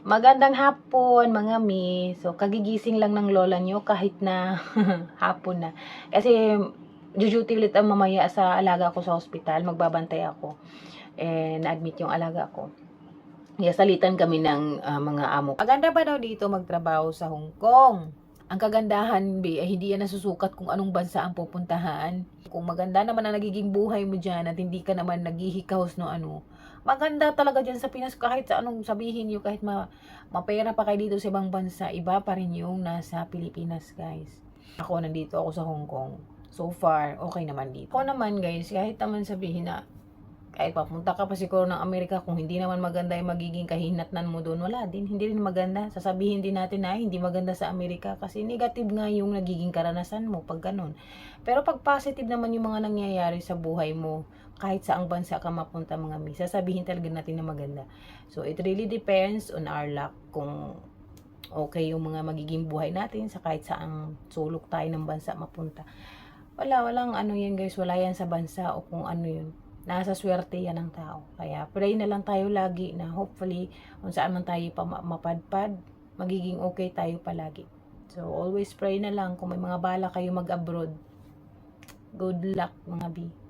Magandang hapon, mga mi. So, kagigising lang ng lola nyo kahit na hapon na. Kasi, duty ulit ang mamaya sa alaga ko sa ospital. Magbabantay ako. And, admit yung alaga ko. Kaya salitan kami ng ah, mga amo. Maganda ba daw dito magtrabaho sa Hong Kong? Ang kagandahan, be, ay hindi yan nasusukat kung anong bansa ang pupuntahan. Kung maganda naman ang nagiging buhay mo dyan at hindi ka naman naghihikaos no ano, maganda talaga dyan sa Pinas kahit sa anong sabihin nyo, kahit ma mapera pa kayo dito sa ibang bansa, iba pa rin yung nasa Pilipinas, guys. Ako, nandito ako sa Hong Kong. So far, okay naman dito. Ako naman, guys, kahit naman sabihin na kahit papunta ka pa siguro ng Amerika, kung hindi naman maganda yung magiging kahinatnan mo doon, wala din. Hindi rin maganda. Sasabihin din natin na "Ay, hindi maganda sa Amerika kasi negative nga yung nagiging karanasan mo pag ganun. Pero pag positive naman yung mga nangyayari sa buhay mo, kahit saang bansa ka mapunta mga mi, sasabihin talaga natin na maganda. So, it really depends on our luck kung okay yung mga magiging buhay natin sa kahit saang sulok tayo ng bansa mapunta. Wala, walang ano yan guys, wala yan sa bansa o kung ano yun. Nasa swerte yan ng tao. Kaya pray na lang tayo lagi na hopefully kung saan man tayo pa ma- mapadpad, magiging okay tayo palagi. So always pray na lang kung may mga bala kayo mag-abroad. Good luck mga bi.